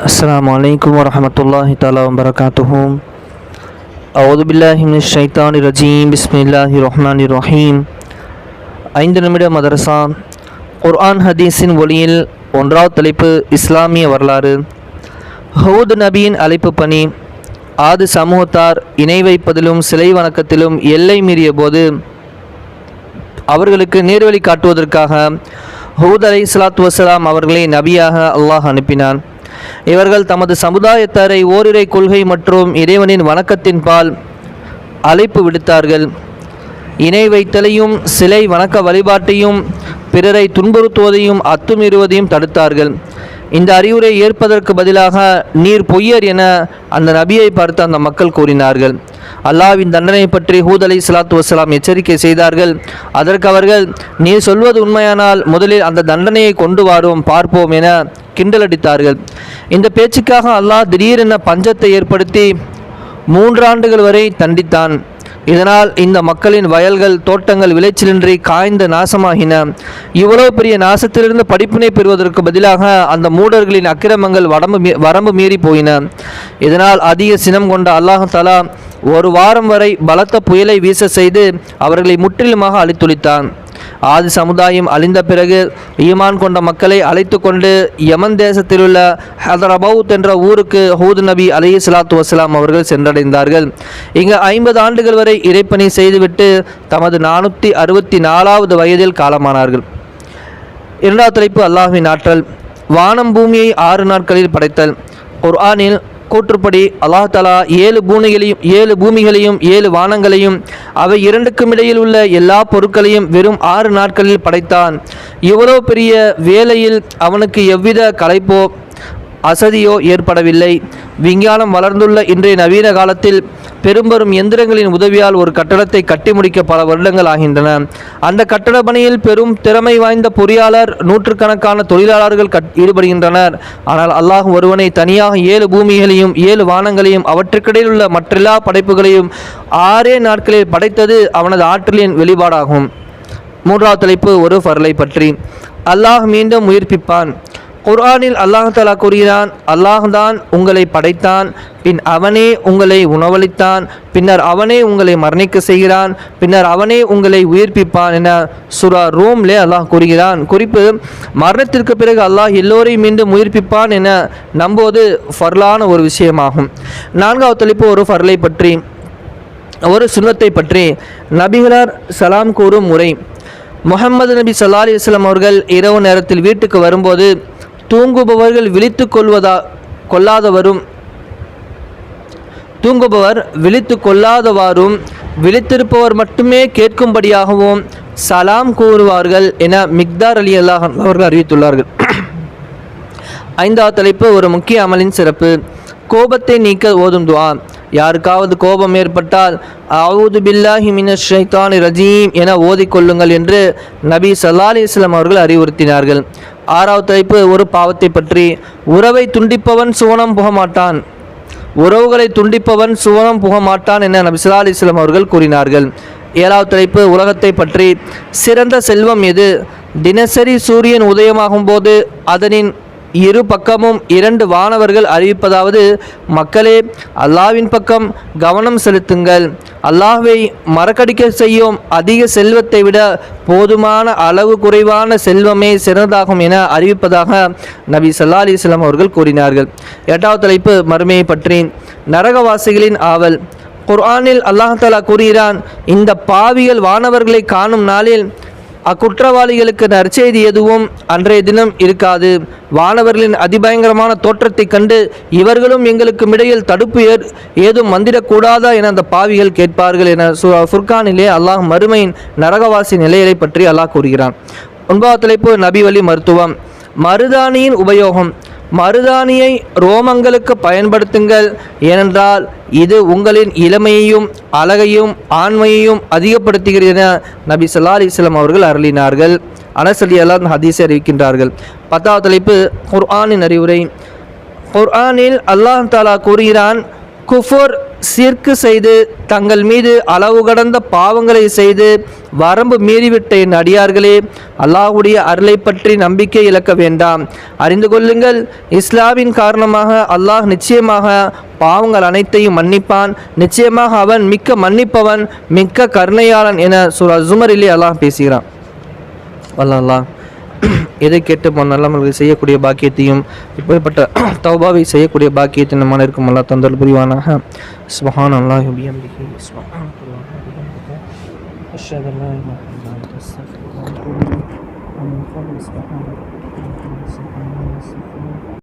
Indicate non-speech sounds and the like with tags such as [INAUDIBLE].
السلام عليكم ورحمة الله تعالى وبركاته أعوذ بالله من الشيطان الرجيم بسم الله الرحمن الرحيم ஐந்து நிமிட மதரசா குர்ஆன் ஹதீஸின் ஒளியில் ஒன்றாவது தலைப்பு இஸ்லாமிய வரலாறு ஹூத் நபியின் அழைப்பு பணி ஆது சமூகத்தார் இணை வைப்பதிலும் சிலை வணக்கத்திலும் எல்லை மீறிய போது அவர்களுக்கு நேர்வழி காட்டுவதற்காக ஹூத் அலை சலாத்து வசலாம் அவர்களை நபியாக அல்லாஹ் அனுப்பினான் இவர்கள் தமது சமுதாயத்தாரை ஓரிரை கொள்கை மற்றும் இறைவனின் வணக்கத்தின் பால் அழைப்பு விடுத்தார்கள். இணை வைத்தலையும் சிலை வணக்க வழிபாட்டையும் பிறரை துன்புறுத்துவதையும் அத்துமீறுவதையும் தடுத்தார்கள். இந்த அறிவுரை ஏற்பதற்கு பதிலாக நீர் பொய்யர் என அந்த நபியை பார்த்து அந்த மக்கள் கூறினார்கள். அல்லாவின் தண்டனை பற்றி ஹூத் அலி சலாத்து வசலாம் எச்சரிக்கை செய்தார்கள். அதற்கு அவர்கள் நீர் சொல்வது உண்மையானால் முதலில் அந்த தண்டனையை கொண்டு வாரும் பார்ப்போம் என கிண்டலடித்தார்கள். இந்த பேச்சுக்காக அல்லாஹ் திடீரென பஞ்சத்தை ஏற்படுத்தி மூன்றாண்டுகள் வரை தண்டித்தான். இதனால் இந்த மக்களின் வயல்கள் தோட்டங்கள் விளைச்சலின்றி காய்ந்து நாசமாகின. இவ்வளவு பெரிய நாசத்திலிருந்து படிப்பினை பெறுவதற்கு பதிலாக அந்த மூடர்களின் அக்கிரமங்கள் வடம்பு மீ வரம்பு மீறி போயின. இதனால் அதிக சினம் கொண்ட அல்லாஹ் தலா ஒரு வாரம் வரை பலத்த புயலை வீச செய்து அவர்களை முற்றிலுமாக அழித்துளித்தான் ஆதி சமுதாயம் அழிந்த பிறகு ஈமான் கொண்ட மக்களை அழைத்து கொண்டு யமன் தேசத்திலுள்ள ஹதரபவுத் என்ற ஊருக்கு ஹூத் நபி அலி சலாத்து வசலாம் அவர்கள் சென்றடைந்தார்கள். இங்கு ஐம்பது ஆண்டுகள் வரை இறைப்பணி செய்துவிட்டு தமது நானூற்றி அறுபத்தி நாலாவது வயதில் காலமானார்கள். இரண்டாவது தலைப்பு அல்லாஹ்வின் ஆற்றல். வானம் பூமியை ஆறு நாட்களில் படைத்தல். குர்ஆனில் கூற்றுப்படி அல்லாஹ் தலா ஏழு பூமிகளையும் ஏழு பூமிகளையும் ஏழு வானங்களையும் அவை இரண்டுக்கும் இடையில் உள்ள எல்லா பொருட்களையும் வெறும் ஆறு நாட்களில் படைத்தான். இவ்வளோ பெரிய வேலையில் அவனுக்கு எவ்வித கலைப்போ அசதியோ ஏற்படவில்லை. விஞ்ஞானம் வளர்ந்துள்ள இன்றைய நவீன காலத்தில் பெரும்பெரும் எந்திரங்களின் உதவியால் ஒரு கட்டடத்தை கட்டி முடிக்க பல வருடங்கள் ஆகின்றன. அந்த கட்டட பணியில் பெரும் திறமை வாய்ந்த பொறியாளர் நூற்றுக்கணக்கான தொழிலாளர்கள் கட் ஈடுபடுகின்றனர். ஆனால் அல்லாஹ் ஒருவனை தனியாக ஏழு பூமிகளையும் ஏழு வானங்களையும் அவற்றுக்கிடையில் உள்ள மற்றெல்லா படைப்புகளையும் ஆறே நாட்களில் படைத்தது அவனது ஆற்றலின் வெளிப்பாடாகும். மூன்றாவது தலைப்பு ஒரு ஃபர்லை பற்றி. அல்லாஹ் மீண்டும் உயிர்ப்பிப்பான். குர்ஆனில் அல்லாஹ் தலா கூறுகிறான் அல்லாஹ் தான் உங்களை படைத்தான் பின் அவனே உங்களை உணவளித்தான் பின்னர் அவனே உங்களை மரணிக்க செய்கிறான் பின்னர் அவனே உங்களை உயிர்ப்பிப்பான் என சுரா ரோம்லே அல்லாஹ் கூறுகிறான். குறிப்பு மரணத்திற்கு பிறகு அல்லாஹ் எல்லோரையும் மீண்டும் உயிர்ப்பிப்பான் என நம்போது ஃபர்லான ஒரு விஷயமாகும். நான்காவது தலைப்பு ஒரு ஃபர்லை பற்றி ஒரு சுனத்தை பற்றி. நபிகளார் சலாம் கூறும் முறை முகமது நபி சல்லா அலி அவர்கள் இரவு நேரத்தில் வீட்டுக்கு வரும்போது தூங்குபவர்கள் விழித்து கொள்வதா கொள்ளாதவரும் தூங்குபவர் விழித்து கொள்ளாதவாறும் விழித்திருப்பவர் மட்டுமே கேட்கும்படியாகவும் சலாம் கூறுவார்கள் என மிக்தார் அலி அல்லாஹ் அவர்கள் அறிவித்துள்ளார்கள். ஐந்தாவது தலைப்பு ஒரு முக்கிய அமலின் சிறப்பு. கோபத்தை நீக்க ஓதும் துவா. யாருக்காவது கோபம் ஏற்பட்டால் அவுது பில்லாஹி மின ஷைத்தான் ரஜீம் என ஓதிக்கொள்ளுங்கள் என்று நபி சல்லா அலிஸ்லாம் அவர்கள் அறிவுறுத்தினார்கள். ஆறாவது தலைப்பு ஒரு பாவத்தை பற்றி. உறவை துண்டிப்பவன் சுவனம் புக மாட்டான். உறவுகளை துண்டிப்பவன் சுவனம் புக மாட்டான் என நபி சல்லா அலிஸ்லாம் அவர்கள் கூறினார்கள். ஏழாவது தலைப்பு உலகத்தை பற்றி. சிறந்த செல்வம் எது? தினசரி சூரியன் உதயமாகும் போது அதனின் இரு பக்கமும் இரண்டு வானவர்கள் அறிவிப்பதாவது மக்களே அல்லாவின் பக்கம் கவனம் செலுத்துங்கள். அல்லாஹ்வை மறக்கடிக்க செய்யும் அதிக செல்வத்தை விட போதுமான அளவு குறைவான செல்வமே சிறந்ததாகும் என அறிவிப்பதாக நபி சல்லா அலிஸ்லாம் அவர்கள் கூறினார்கள். எட்டாவது தலைப்பு மறுமையை பற்றி. நரகவாசிகளின் ஆவல். குர்ஆனில் அல்லாஹ் தலா கூறுகிறான் இந்த பாவிகள் வானவர்களை காணும் நாளில் அக்குற்றவாளிகளுக்கு நற்செய்தி எதுவும் அன்றைய தினம் இருக்காது. வானவர்களின் அதிபயங்கரமான தோற்றத்தைக் கண்டு இவர்களும் எங்களுக்கு இடையில் தடுப்பு ஏ ஏதும் வந்திடக்கூடாதா என அந்த பாவிகள் கேட்பார்கள் என சு ஃபுர்கானிலே அல்லாஹ் மறுமையின் நரகவாசி நிலையை பற்றி அல்லாஹ் கூறுகிறான். ஒன்பதாவது தலைப்பு நபிவழி மருத்துவம். மருதாணியின் உபயோகம். மருதாணியை ரோமங்களுக்கு பயன்படுத்துங்கள் ஏனென்றால் இது உங்களின் இளமையையும் அழகையும் ஆண்மையையும் அதிகப்படுத்துகிறது என நபி சல்லா அலிஸ்லாம் அவர்கள் அருளினார்கள். அனசலி ஹதீஸை அறிவிக்கின்றார்கள். பத்தாவது தலைப்பு குர்ஆனின் அறிவுரை. குர்ஆனில் அல்லாஹ் தாலா கூறுகிறான் குஃபுர் சிற்கு செய்து தங்கள் மீது அளவு கடந்த பாவங்களை செய்து வரம்பு மீறிவிட்ட என் அடியார்களே அல்லாஹ்வுடைய அருளை பற்றி நம்பிக்கை இழக்க வேண்டாம். அறிந்து கொள்ளுங்கள் இஸ்லாமின் காரணமாக அல்லாஹ் நிச்சயமாக பாவங்கள் அனைத்தையும் மன்னிப்பான். நிச்சயமாக அவன் மிக்க மன்னிப்பவன் மிக்க கருணையாளன் என சுர ஜுமரிலே அல்லாஹ் பேசுகிறான். வல்ல எதை கேட்டு நல்லமல்கள் செய்யக்கூடிய பாக்கியத்தையும் இப்படிப்பட்ட [CLEARS THROAT] தௌபாவை செய்யக்கூடிய பாக்கியத்தை நம்ம இருக்கும் அல்லா தந்தல் புரிவானாக சுபஹான் அல்லாஹ் பிஹம்திஹி சுப்ஹானல்லாஹ் வபிஹம்திஹி அஷ்ஹது அல்லா இலாஹா இல்லா அன்த அஸ்தக்ஃபிருக்க வ அத்தூபு இலைக். ومن قبل سبحانك اللهم وبحمدك